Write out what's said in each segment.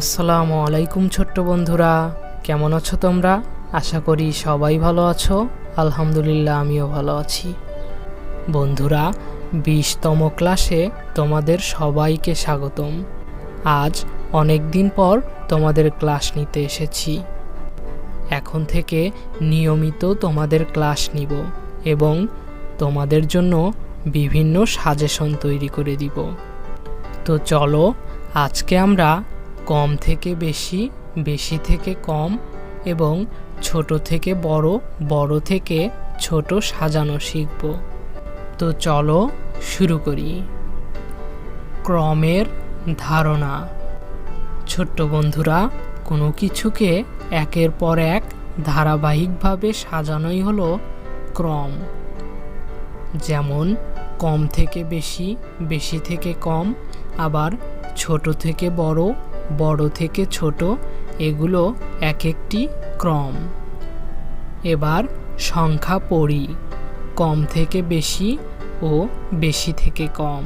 আসসালামু আলাইকুম ছোট্ট বন্ধুরা, কেমন আছো তোমরা? আশা করি সবাই ভালো আছো। আলহামদুলিল্লাহ, আমিও ভালো আছি। বন্ধুরা, বিশতম ক্লাসে তোমাদের সবাইকে স্বাগতম। আজ অনেক দিন পর তোমাদের ক্লাস নিতে এসেছি। এখন থেকে নিয়মিত তোমাদের ক্লাস নিব এবং তোমাদের জন্য বিভিন্ন সাজেশন তৈরি করে দিব। তো চলো, আজকে আমরা কম থেকে বেশি বেশি থেকে কম এবং ছোট থেকে বড় বড় থেকে ছোট সাজানো শিখব। তো চলো শুরু করি। ক্রমের ধারণা। ছোট্ট বন্ধুরা, কোনো কিছুকে একের পর এক ধারাবাহিকভাবে সাজানোই হলো ক্রম। যেমন, কম থেকে বেশি বেশি থেকে কম, আবার ছোট থেকে বড় বড় থেকে ছোট, এগুলো এক একটি ক্রম। এবার সংখ্যা পড়ি, কম থেকে বেশি ও বেশি থেকে কম।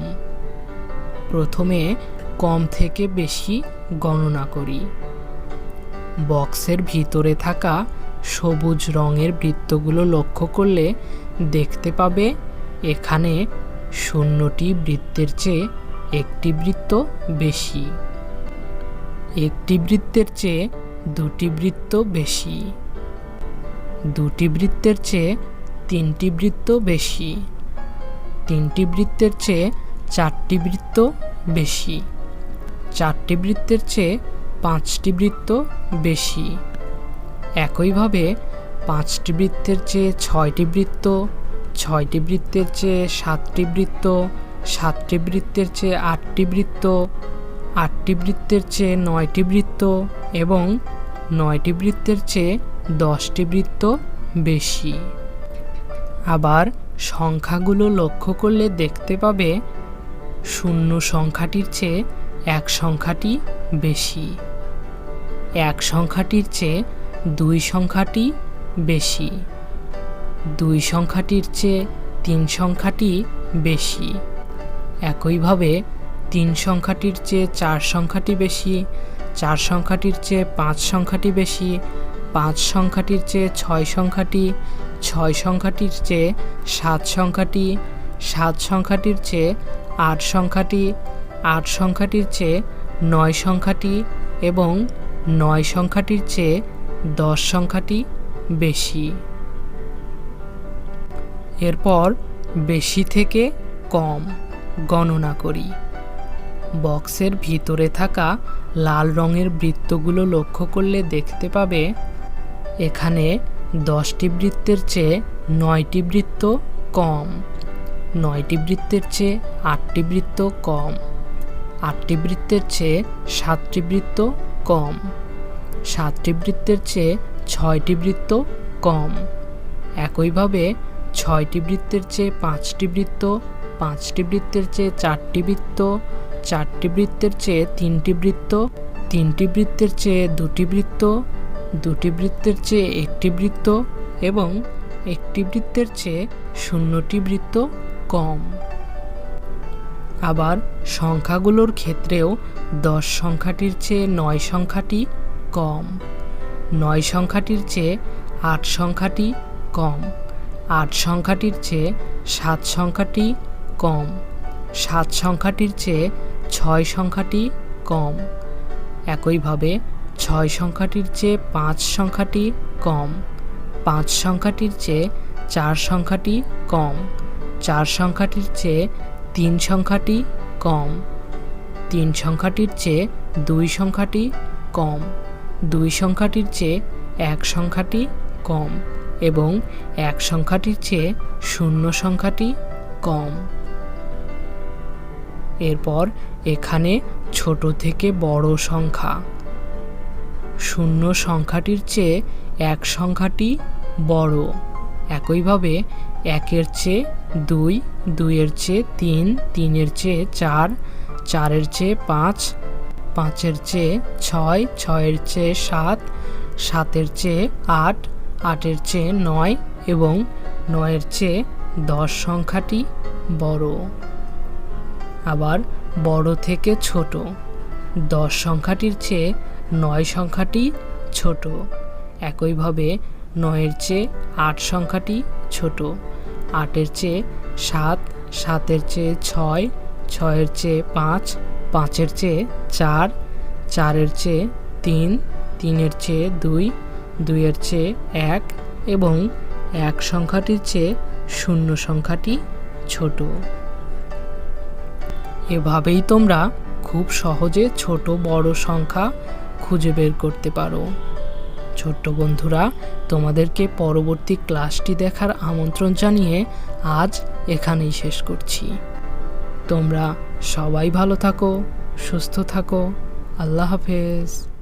প্রথমে কম থেকে বেশি গণনা করি। বক্সের ভিতরে থাকা সবুজ রঙের বৃত্তগুলো লক্ষ্য করলে দেখতে পাবে, এখানে শূন্যটি বৃত্তের চেয়ে একটি বৃত্ত বেশি। একটি বৃত্তের চেয়ে দুটি বৃত্ত বেশি। দুটি বৃত্তের চেয়ে তিনটি বৃত্ত বেশি। তিনটি বৃত্তের চেয়ে চারটি বৃত্ত বেশি। চারটি বৃত্তের চেয়ে পাঁচটি বৃত্ত বেশি। একইভাবে পাঁচটি বৃত্তের চেয়ে ছয়টি বৃত্ত, ছয়টি বৃত্তের চেয়ে সাতটি বৃত্ত, সাতটি বৃত্তের চেয়ে আটটি বৃত্ত আটটি বৃত্তের চেয়ে নয়টি বৃত্ত এবং নয়টি বৃত্তের চেয়ে দশটি বৃত্ত বেশি। আবার সংখ্যাগুলো লক্ষ্য করলে দেখতে পাবে শূন্য সংখ্যাটির চেয়ে এক সংখ্যাটি বেশি, এক সংখ্যাটির চেয়ে দুই সংখ্যাটি বেশি, দুই সংখ্যাটির চেয়ে তিন সংখ্যাটি বেশি। একইভাবে তিন সংখ্যাটির চেয়ে চার সংখ্যাটি বেশি, চার সংখ্যাটির চেয়ে পাঁচ সংখ্যাটি বেশি, পাঁচ সংখ্যাটির চেয়ে ছয় সংখ্যাটি, ছয় সংখ্যাটির চেয়ে সাত সংখ্যাটি, সাত সংখ্যাটির চেয়ে আট সংখ্যাটি, আট সংখ্যাটির চেয়ে নয় সংখ্যাটি এবং নয় সংখ্যাটির চেয়ে দশ সংখ্যাটি বেশি। এরপর বেশি থেকে কম গণনা করি। বক্সের ভিতরে থাকা লাল রঙের বৃত্তগুলো লক্ষ্য করলে দেখতে পাবে, এখানে দশটি বৃত্তের চেয়ে নয়টি বৃত্ত কম, নয়টি বৃত্তের চেয়ে আটটি বৃত্ত কম, আটটি বৃত্তের চেয়ে সাতটি বৃত্ত কম, সাতটি বৃত্তের চেয়ে ছয়টি বৃত্ত কম, একইভাবে ছয়টি বৃত্তের চেয়ে পাঁচটি বৃত্ত, পাঁচটি বৃত্তের চেয়ে চারটি বৃত্ত চারটি বৃত্তের চেয়ে তিনটি বৃত্ত, তিনটি বৃত্তের চেয়ে দুটি বৃত্ত, দুটি বৃত্তের চেয়ে একটি বৃত্ত এবং একটি বৃত্তের চেয়ে শূন্যটি বৃত্ত কম। আবার সংখ্যাগুলোর ক্ষেত্রেও দশ সংখ্যাটির চেয়ে নয় সংখ্যাটি কম। নয় সংখ্যাটির চেয়ে আট সংখ্যাটি কম। আট সংখ্যাটির চেয়ে সাত সংখ্যাটি কম। সাত সংখ্যাটির চেয়ে ছয় সংখ্যাটি কম। একইভাবে ছয় সংখ্যাটির চেয়ে পাঁচ সংখ্যাটি কম। পাঁচ সংখ্যাটির চেয়ে চার সংখ্যাটি কম। চার সংখ্যাটির চেয়ে তিন সংখ্যাটি কম। তিন সংখ্যাটির চেয়ে দুই সংখ্যাটি কম। দুই সংখ্যাটির চেয়ে এক সংখ্যাটি কম এবং এক সংখ্যাটির চেয়ে শূন্য সংখ্যাটি কম। এরপর এখানে ছোট থেকে বড় সংখ্যা। শূন্য সংখ্যাটির চেয়ে এক সংখ্যাটি বড়। একইভাবে একের চেয়ে দুই, দুইয়ের চেয়ে তিন, তিনের চেয়ে চার, চারের চেয়ে পাঁচ, পাঁচের চেয়ে ছয়, ছয়ের চেয়ে সাত, সাতের চেয়ে আট, আটের চেয়ে নয় এবং নয়ের চেয়ে দশ সংখ্যাটি বড়। আবার বড় থেকে ছোট। দশ সংখ্যাটির চেয়ে নয় সংখ্যাটি ছোট। একইভাবে নয়ের চেয়ে আট সংখ্যাটি ছোট। আটের চেয়ে সাত, সাতের চেয়ে ছয়, ছয়ের চেয়ে পাঁচ, পাঁচের চেয়ে চার, চারের চেয়ে তিন, তিনের চেয়ে দুই, দুইয়ের চেয়ে এক এবং এক সংখ্যাটির চেয়ে শূন্য সংখ্যাটি ছোট। এভাবেই তোমরা খুব সহজে ছোট বড় সংখ্যা খুঁজে বের করতে পারো। ছোট্ট বন্ধুরা, তোমাদেরকে পরবর্তী ক্লাসটি দেখার আমন্ত্রণ জানিয়ে আজ এখানেই শেষ করছি। তোমরা সবাই ভালো থাকো, সুস্থ থাকো। আল্লাহ হাফেজ।